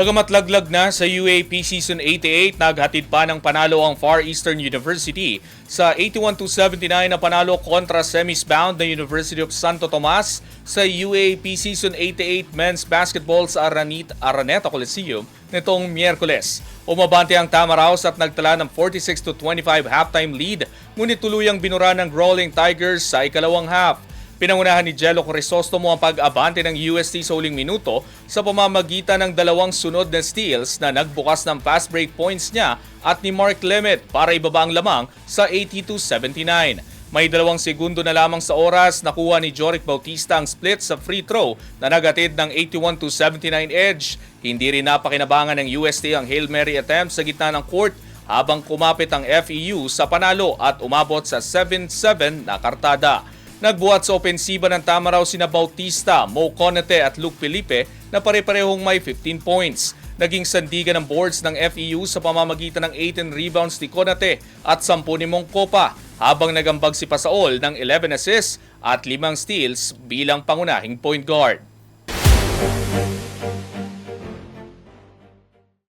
Pagamat laglag na sa UAP Season 88, naghatid pa ng panalo ang Far Eastern University sa 81-79 na panalo kontra semis-bound na University of Santo Tomas sa UAP Season 88 Men's Basketball sa Aranit, Araneta Coliseum nitong Miyerkules. Umabante ang Tamaraws at nagtala ng 46-25 halftime lead, ngunit tuluyang binura ng Rolling Tigers sa ikalawang half. Pinangunahan ni Jello Crisostomo ang pag-abante ng UST sa huling minuto sa pamamagitan ng dalawang sunod na steals na nagbukas ng fast break points niya at ni Mark Lemet para ibaba ang lamang sa 82-79. May dalawang segundo na lamang sa oras nakuha ni Joric Bautista ang split sa free throw na nagatid ng 81-79 edge. Hindi rin napakinabangan ng UST ang Hail Mary attempt sa gitna ng court habang kumapit ang FEU sa panalo at umabot sa 7-7 na kartada. Nagbuhat sa opensiba ng Tamaraw sina Bautista, Mo Conate at Luke Felipe na pare-parehong may 15 points. Naging sandigan ng boards ng FEU sa pamamagitan ng 18 rebounds ni Conate at 10 ni Mongkopa habang nagambag si Pasaol ng 11 assists at 5 steals bilang pangunahing point guard.